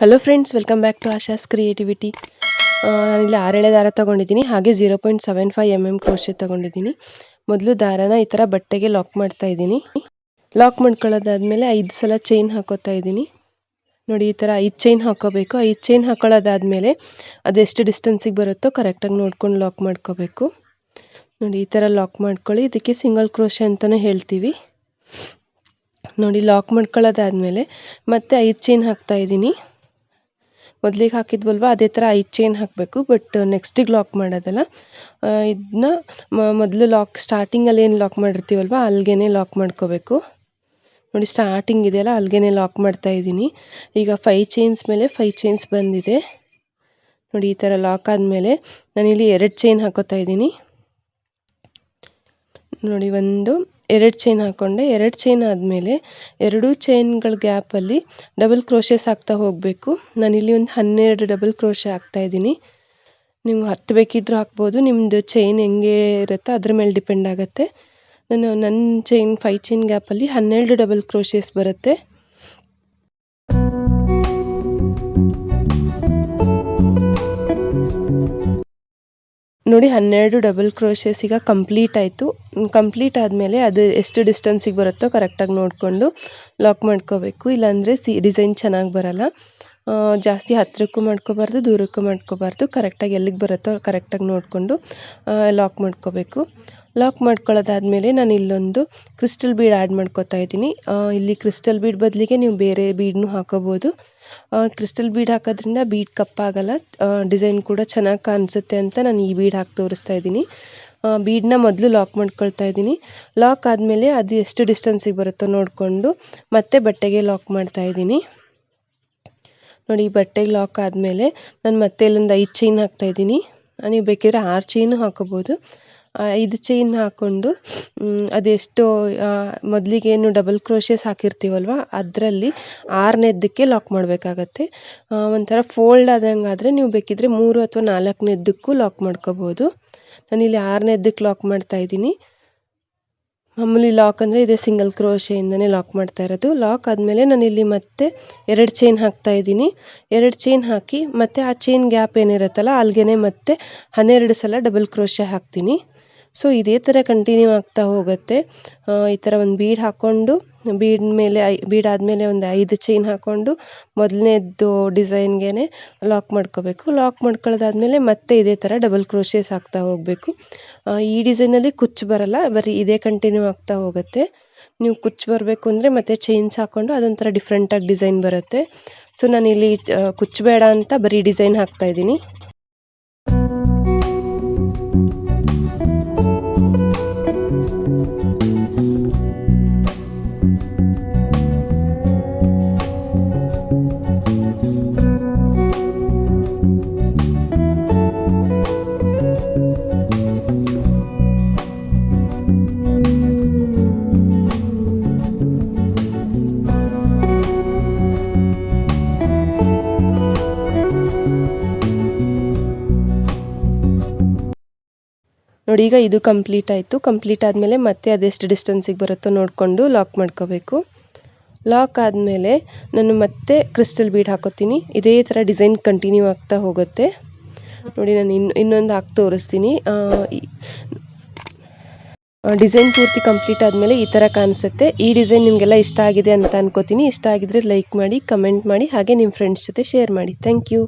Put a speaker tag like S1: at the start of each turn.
S1: Hello friends welcome back to Asha's creativity ನಾನಿಲ್ಲಿ ಆರೇಳೆ ದಾರ ತೊಗೊಂಡಿದ್ದೀನಿ, ಹಾಗೆ zero point seven five M M crochet ತೊಗೊಂಡಿದ್ದೀನಿ. ಮೊದಲು ದಾರನ ಈ ಥರ ಬಟ್ಟೆಗೆ ಲಾಕ್ ಮಾಡ್ತಾ ಇದ್ದೀನಿ. ಲಾಕ್ ಮಾಡ್ಕೊಳ್ಳೋದಾದಮೇಲೆ ಐದು ಸಲ ಚೈನ್ ಹಾಕೋತಾ ಇದ್ದೀನಿ. ನೋಡಿ, ಈ ಥರ ಐದು ಚೈನ್ ಹಾಕೋಬೇಕು. ಐದು ಚೈನ್ ಹಾಕೊಳ್ಳೋದಾದ್ಮೇಲೆ ಅದೆಷ್ಟು ಡಿಸ್ಟೆನ್ಸಿಗೆ ಬರುತ್ತೋ ಕರೆಕ್ಟಾಗಿ ನೋಡ್ಕೊಂಡು ಲಾಕ್ ಮಾಡ್ಕೋಬೇಕು. ನೋಡಿ, ಈ ಥರ ಲಾಕ್ ಮಾಡ್ಕೊಳ್ಳಿ. ಇದಕ್ಕೆ ಸಿಂಗಲ್ ಕ್ರೋಶೆ ಅಂತಲೇ ಹೇಳ್ತೀವಿ. ನೋಡಿ ಲಾಕ್ ಮಾಡ್ಕೊಳ್ಳೋದಾದಮೇಲೆ ಮತ್ತೆ ಐದು ಚೈನ್ ಹಾಕ್ತಾ ಇದ್ದೀನಿ. ಮೊದಲಿಗೆ ಹಾಕಿದ್ವಲ್ವ? ಅದೇ ಥರ ಐದು ಚೈನ್ ಹಾಕಬೇಕು, ಬಟ್ ನೆಕ್ಸ್ಟಿಗೆ ಲಾಕ್ ಮಾಡೋದಲ್ಲ. ಇದನ್ನ ಮೊದಲು ಲಾಕ್ ಸ್ಟಾರ್ಟಿಂಗಲ್ಲಿ ಏನು ಲಾಕ್ ಮಾಡಿರ್ತೀವಲ್ವ ಅಲ್ಲಿಗೇ ಲಾಕ್ ಮಾಡ್ಕೋಬೇಕು. ನೋಡಿ ಸ್ಟಾರ್ಟಿಂಗ್ ಇದೆಯಲ್ಲ ಅಲ್ಲಿಗೇ ಲಾಕ್ ಮಾಡ್ತಾ ಇದ್ದೀನಿ. ಈಗ ಫೈ ಚೈನ್ಸ್ ಮೇಲೆ ಫೈ ಚೈನ್ಸ್ ಬಂದಿದೆ. ನೋಡಿ, ಈ ಥರ ಲಾಕ್ ಆದಮೇಲೆ ನಾನಿಲ್ಲಿ ಎರಡು ಚೈನ್ ಹಾಕೋತಾ ಇದ್ದೀನಿ. ನೋಡಿ, ಒಂದು ಎರಡು ಚೈನ್ ಹಾಕ್ಕೊಂಡೆ ಎರಡು ಚೈನ್ ಆದಮೇಲೆ ಎರಡೂ ಚೈನ್ಗಳ ಗ್ಯಾಪಲ್ಲಿ ಡಬಲ್ ಕ್ರೋಷಿಯಸ್ ಹಾಕ್ತಾ ಹೋಗಬೇಕು. ನಾನಿಲ್ಲಿ ಒಂದು ಹನ್ನೆರಡು ಡಬಲ್ ಕ್ರೋಶೆ ಹಾಕ್ತಾ ಇದ್ದೀನಿ. ನೀವು ಹತ್ತು ಬೇಕಿದ್ರು ಹಾಕ್ಬೋದು. ನಿಮ್ಮದು ಚೈನ್ ಹೆಂಗೆ ಇರುತ್ತೋ ಅದ್ರ ಮೇಲೆ ಡಿಪೆಂಡ್ ಆಗುತ್ತೆ. ನಾನು ನನ್ನ ಚೈನ್ ಫೈ ಚೈನ್ ಗ್ಯಾಪಲ್ಲಿ ಹನ್ನೆರಡು ಡಬಲ್ ಕ್ರೋಷಿಯಸ್ ಬರುತ್ತೆ. ನೋಡಿ ಹನ್ನೆರಡು ಡಬಲ್ ಕ್ರೋಶೆಸ್ ಈಗ ಕಂಪ್ಲೀಟ್ ಆಯಿತು. ಕಂಪ್ಲೀಟ್ ಆದಮೇಲೆ ಅದು ಎಷ್ಟು ಡಿಸ್ಟೆನ್ಸಿಗೆ ಬರುತ್ತೋ ಕರೆಕ್ಟಾಗಿ ನೋಡಿಕೊಂಡು ಲಾಕ್ ಮಾಡ್ಕೋಬೇಕು. ಇಲ್ಲಾಂದರೆ ಸಿ ಡಿಸೈನ್ ಚೆನ್ನಾಗಿ ಬರಲ್ಲ. ಜಾಸ್ತಿ ಹತ್ತಿರಕ್ಕೂ ಮಾಡ್ಕೋಬಾರ್ದು, ದೂರಕ್ಕೂ ಮಾಡ್ಕೋಬಾರ್ದು ಕರೆಕ್ಟಾಗಿ ಎಲ್ಲಿಗೆ ಬರುತ್ತೋ ಕರೆಕ್ಟಾಗಿ ನೋಡಿಕೊಂಡು ಲಾಕ್ ಮಾಡ್ಕೋಬೇಕು. ಲಾಕ್ ಮಾಡ್ಕೊಳ್ಳೋದಾದ್ಮೇಲೆ ನಾನು ಇಲ್ಲೊಂದು ಕ್ರಿಸ್ಟಲ್ ಬೀಡ್ ಆ್ಯಡ್ ಮಾಡ್ಕೋತಾ ಇದ್ದೀನಿ. ಇಲ್ಲಿ ಕ್ರಿಸ್ಟಲ್ ಬೀಡ್ ಬದಲಿಗೆ ನೀವು ಬೇರೆ ಬೀಡನ್ನೂ ಹಾಕೋಬೋದು. ಕ್ರಿಸ್ಟಲ್ ಬೀಡ್ ಹಾಕೋದ್ರಿಂದ ಬೀಡ್ ಕಪ್ಪಾಗಲ್ಲ. ಡಿಸೈನ್ ಕೂಡ ಚೆನ್ನಾಗಿ ಕಾಣಿಸುತ್ತೆ ಅಂತ ನಾನು ಈ ಬೀಡ್ ಹಾಕಿ ತೋರಿಸ್ತಾ ಇದ್ದೀನಿ. ಬೀಡನ್ನ ಮೊದಲು ಲಾಕ್ ಮಾಡ್ಕೊಳ್ತಾ ಇದ್ದೀನಿ. ಲಾಕ್ ಆದಮೇಲೆ ಅದು ಎಷ್ಟು ಡಿಸ್ಟೆನ್ಸಿಗೆ ಬರುತ್ತೋ ನೋಡಿಕೊಂಡು ಮತ್ತೆ ಬಟ್ಟೆಗೆ ಲಾಕ್ ಮಾಡ್ತಾ ಇದ್ದೀನಿ. ನೋಡಿ, ಈ ಬಟ್ಟೆಗೆ ಲಾಕ್ ಆದಮೇಲೆ ನಾನು ಮತ್ತೆ ಇಲ್ಲೊಂದು ಐದು ಚೈನ್ ಹಾಕ್ತಾ ಇದ್ದೀನಿ. ನೀವು ಬೇಕಿದ್ರೆ ಆರು ಚೈನು ಹಾಕೋಬೋದು. ಐದು ಚೈನ್ ಹಾಕ್ಕೊಂಡು ಅದೆಷ್ಟೋ ಮೊದಲಿಗೆ ಏನು ಡಬಲ್ ಕ್ರೋಶೆಸ್ ಹಾಕಿರ್ತೀವಲ್ವ, ಅದರಲ್ಲಿ ಆರನೇದಕ್ಕೆ ಲಾಕ್ ಮಾಡಬೇಕಾಗತ್ತೆ. ಒಂಥರ ಫೋಲ್ಡ್ ಆದಂಗಾದರೆ ನೀವು ಬೇಕಿದ್ದರೆ ಮೂರು ಅಥವಾ ನಾಲ್ಕನೇದಕ್ಕೂ ಲಾಕ್ ಮಾಡ್ಕೋಬೋದು. ನಾನಿಲ್ಲಿ ಆರನೇದಕ್ಕೆ ಲಾಕ್ ಮಾಡ್ತಾ ಇದ್ದೀನಿ. ಮಾಮೂಲಿ ಲಾಕ್ ಅಂದರೆ ಇದೇ ಸಿಂಗಲ್ ಕ್ರೋಶೆಯಿಂದನೇ ಲಾಕ್ ಮಾಡ್ತಾ ಇರೋದು. ಲಾಕ್ ಆದಮೇಲೆ ನಾನಿಲ್ಲಿ ಮತ್ತೆ ಎರಡು ಚೈನ್ ಹಾಕ್ತಾ ಇದ್ದೀನಿ. ಎರಡು ಚೈನ್ ಹಾಕಿ ಮತ್ತೆ ಆ ಚೈನ್ ಗ್ಯಾಪ್ ಏನಿರುತ್ತಲ್ಲ ಅಲ್ಲಿಗೆ ಮತ್ತೆ ಹನ್ನೆರಡು ಸಲ ಡಬಲ್ ಕ್ರೋಶೆ ಹಾಕ್ತೀನಿ. ಸೊ ಇದೇ ಥರ ಕಂಟಿನ್ಯೂ ಆಗ್ತಾ ಹೋಗುತ್ತೆ. ಈ ಥರ ಒಂದು ಬೀಡ್ ಹಾಕ್ಕೊಂಡು ಬೀಡ್ ಮೇಲೆ ಐ ಬೀಡ್ ಆದಮೇಲೆ ಒಂದು ಐದು ಚೈನ್ ಹಾಕ್ಕೊಂಡು ಮೊದಲನೇದ್ದು ಡಿಸೈನ್ಗೆ ಲಾಕ್ ಮಾಡ್ಕೋಬೇಕು. ಲಾಕ್ ಮಾಡ್ಕೊಳ್ಳೋದಾದ್ಮೇಲೆ ಮತ್ತೆ ಇದೇ ಥರ ಡಬಲ್ ಕ್ರೋಷಿಯಸ್ ಹಾಕ್ತಾ ಹೋಗಬೇಕು. ಈ ಡಿಸೈನಲ್ಲಿ ಕುಚ್ಚು ಬರಲ್ಲ, ಬರೀ ಇದೇ ಕಂಟಿನ್ಯೂ ಆಗ್ತಾ ಹೋಗುತ್ತೆ. ನೀವು ಕುಚ್ಚು ಬರಬೇಕು ಅಂದರೆ ಮತ್ತೆ ಚೈನ್ಸ್ ಹಾಕ್ಕೊಂಡು ಅದೊಂಥರ ಡಿಫ್ರೆಂಟಾಗಿ ಡಿಸೈನ್ ಬರುತ್ತೆ. ಸೊ ನಾನಿಲ್ಲಿ ಕುಚ್ಚು ಬೇಡ ಅಂತ ಬರೀ ಡಿಸೈನ್ ಹಾಕ್ತಾ ಇದ್ದೀನಿ. ನೋಡಿ, ಈಗ ಇದು ಕಂಪ್ಲೀಟ್ ಆಯಿತು. ಕಂಪ್ಲೀಟ್ ಆದಮೇಲೆ ಮತ್ತೆ ಅದೆಷ್ಟು ಡಿಸ್ಟೆನ್ಸಿಗೆ ಬರುತ್ತೋ ನೋಡಿಕೊಂಡು ಲಾಕ್ ಮಾಡ್ಕೋಬೇಕು. ಲಾಕ್ ಆದಮೇಲೆ ನಾನು ಮತ್ತೆ ಕ್ರಿಸ್ಟಲ್ ಬೀಡ್ ಹಾಕೋತೀನಿ. ಇದೇ ಥರ ಡಿಸೈನ್ ಕಂಟಿನ್ಯೂ ಆಗ್ತಾ ಹೋಗುತ್ತೆ. ನೋಡಿ, ನಾನು ಇನ್ನು ಇನ್ನೊಂದು ಹಾಕಿ ತೋರಿಸ್ತೀನಿ. ಡಿಸೈನ್ ಪೂರ್ತಿ ಕಂಪ್ಲೀಟ್ ಆದಮೇಲೆ ಈ ಥರ ಕಾಣಿಸುತ್ತೆ. ಈ ಡಿಸೈನ್ ನಿಮಗೆಲ್ಲ ಇಷ್ಟ ಆಗಿದೆ ಅಂತ ಅನ್ಕೋತೀನಿ. ಇಷ್ಟ ಆಗಿದ್ರೆ ಲೈಕ್ ಮಾಡಿ ಕಮೆಂಟ್ ಮಾಡಿ, ಹಾಗೆ ನಿಮ್ಮ ಫ್ರೆಂಡ್ಸ್ ಜೊತೆ ಶೇರ್ ಮಾಡಿ. Thank you